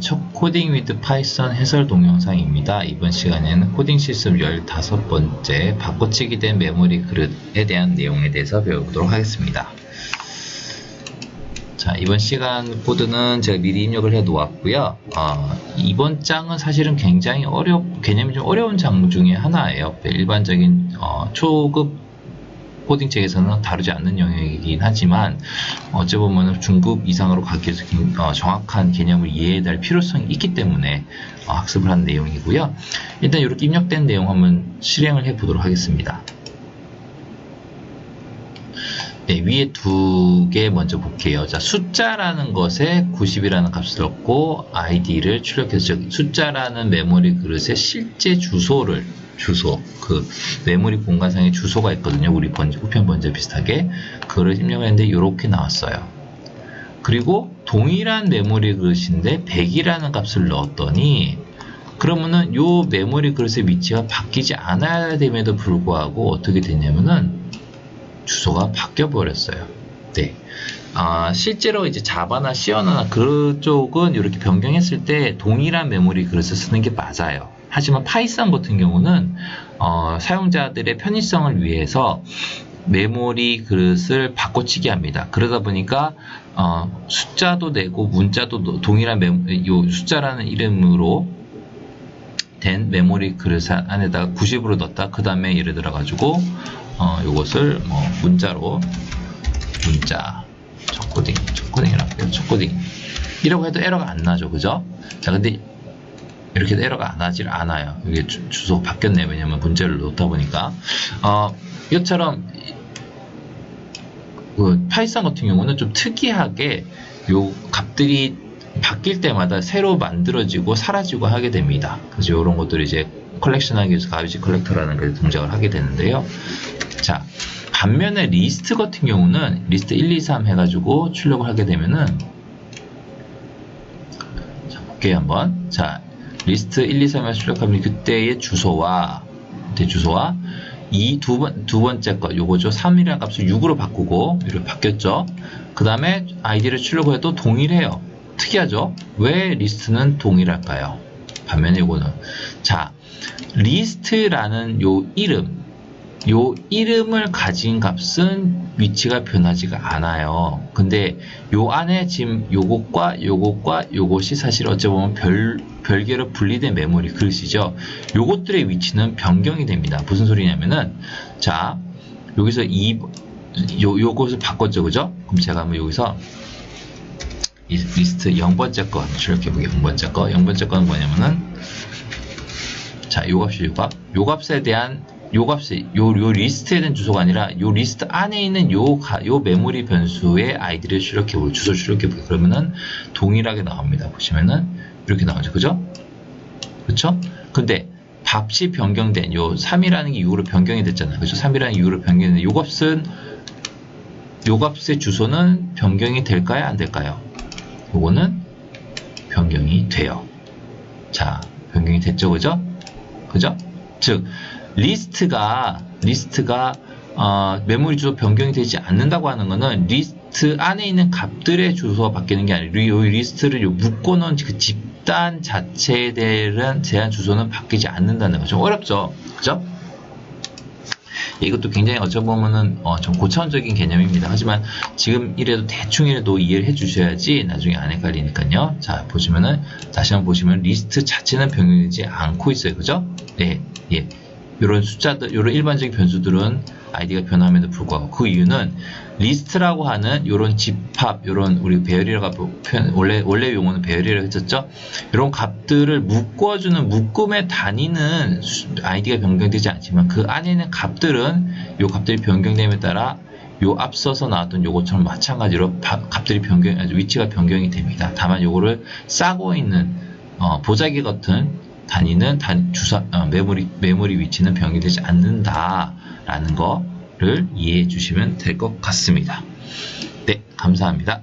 첫 코딩 위드 파이썬 해설 동영상입니다. 이번 시간에는 코딩 실습 15번째 바꿔치기 된 메모리 그릇에 대한 내용에 대해서 배워보도록 하겠습니다. 자, 이번 시간 코드는 제가 미리 입력을 해 놓았고요. 어, 이번 장은 사실은 굉장히 어려, 개념이 좀 어려운 장 중에 하나예요. 일반적인 어, 초급 코딩 책에서는 다루지 않는 영역이긴 하지만 어찌 보면 중급 이상으로 가기 위해서 어, 정확한 개념을 이해해야 할 필요성이 있기 때문에 어, 학습을 한 내용이고요. 일단 이렇게 입력된 내용 한번 실행을 해 보도록 하겠습니다. 네, 위에 두 개 먼저 볼게요. 자, 숫자라는 것에 90이라는 값을 넣고 id를 출력해서 숫자라는 메모리 그릇의 실제 주소를 주소 그 메모리 공간상의 주소가 있거든요. 우리 번지, 우편 번지 비슷하게 그걸 입력했는데 이렇게 나왔어요. 그리고 동일한 메모리 그릇인데 100이라는 값을 넣었더니 그러면은 요 메모리 그릇의 위치가 바뀌지 않아야 됨에도 불구하고 어떻게 됐냐면은 주소가 바뀌어 버렸어요. 네. 아, 실제로 이제 자바나 시어나 그쪽은 이렇게 변경했을 때 동일한 메모리 그릇을 쓰는 게 맞아요. 하지만 파이썬 같은 경우는 어, 사용자들의 편의성을 위해서 메모리 그릇을 바꿔치기 합니다. 그러다 보니까 어, 숫자도 내고 문자도 동일한 메모, 숫자라는 이름으로 된 메모리 그릇 안에다가 90으로 넣었다. 그 다음에 예를 들어 가지고 어, 이것을 뭐 문자로 문자 첫코딩 첫코딩이라고 해요. 첫코딩 이라고 해도 에러가 안 나죠. 그죠? 자 근데 이렇게 에러가 안 하질 않아요. 이게 주, 소가 바뀌었네요. 왜냐면 문제를 놓다 보니까 어, 이것처럼 그 파이썬 같은 경우는 좀 특이하게 요 값들이 바뀔 때마다 새로 만들어지고 사라지고 하게 됩니다. 그래서 이런 것들을 이제 컬렉션하기 위해서 가비지 컬렉터라는 그 동작을 하게 되는데요. 자, 반면에 리스트 같은 경우는 리스트 1, 2, 3 해가지고 출력을 하게 되면은 자, 볼게요 한번. 자, 리스트 1, 2, 3에 출력하면 그때의 주소와 그때 주소와 이 두 번, 두 번째 거, 요거죠. 3이라는 값을 6으로 바꾸고, 이렇게 바뀌었죠. 그 다음에 아이디를 출력해도 동일해요. 특이하죠? 왜 리스트는 동일할까요? 반면에 요거는. 자, 리스트라는 요 이름, 요 이름을 가진 값은 위치가 변하지가 않아요. 근데 요 안에 지금 요것과 요것과 요것이 사실 어찌 보면 별, 별개로 분리된 메모리 그릇이죠. 요것들의 위치는 변경이 됩니다. 무슨 소리냐면은, 자, 여기서 이, 요, 요것을 바꿨죠. 그죠? 그럼 제가 한번 여기서 이 리스트 0번째 거 한번 출력해보게요. 0번째 거. 0번째 거는 뭐냐면은, 자, 요 값이 요 값. 요 값에 대한 요 값이 요, 요 리스트에 대한 주소가 아니라 요 리스트 안에 있는 요, 가, 요 메모리 변수의 아이디를 출력해 보고 주소 출력해 보고 그러면은 동일하게 나옵니다. 보시면은 이렇게 나오죠. 그죠? 그렇죠? 근데 값이 변경된 요 3이라는 게 6으로 변경이 됐잖아요. 그죠? 3이라는 게 6으로 변경이 됐는데 요 값은 요 값의 주소는 변경이 될까요? 안 될까요? 요거는 변경이 돼요. 자, 변경이 됐죠. 그죠? 그죠? 즉 리스트가 리스트가 어, 메모리 주소 변경이 되지 않는다고 하는 것은 리스트 안에 있는 값들의 주소가 바뀌는 게 아니라 이 리스트를 묶어놓은 그 집단 자체에 대한 제한 주소는 바뀌지 않는다는 거죠. 어렵죠, 그죠? 이것도 굉장히 어쩌보면은 어, 좀 고차원적인 개념입니다. 하지만 지금 이래도 대충이라도 이해를 해주셔야지 나중에 안 헷갈리니까요. 자 보시면은 다시 한번 보시면 리스트 자체는 변경되지 않고 있어요, 그죠? 네, 예. 이런 숫자들, 이런 일반적인 변수들은 아이디가 변함에도 불구하고 그 이유는 리스트라고 하는 이런 집합, 이런 우리 배열이라고 표현, 원래 원래 용어는 배열이라고 했었죠. 이런 값들을 묶어주는 묶음의 단위는 아이디가 변경되지 않지만 그 안에 있는 값들은 이 값들이 변경됨에 따라 요 앞서서 나왔던 요것처럼 마찬가지로 값들이 변경, 위치가 변경이 됩니다. 다만 요거를 싸고 있는 어, 보자기 같은 단위는 단, 주사, 어, 메모리, 메모리 위치는 변경되지 않는다라는 거를 이해해 주시면 될 것 같습니다. 네, 감사합니다.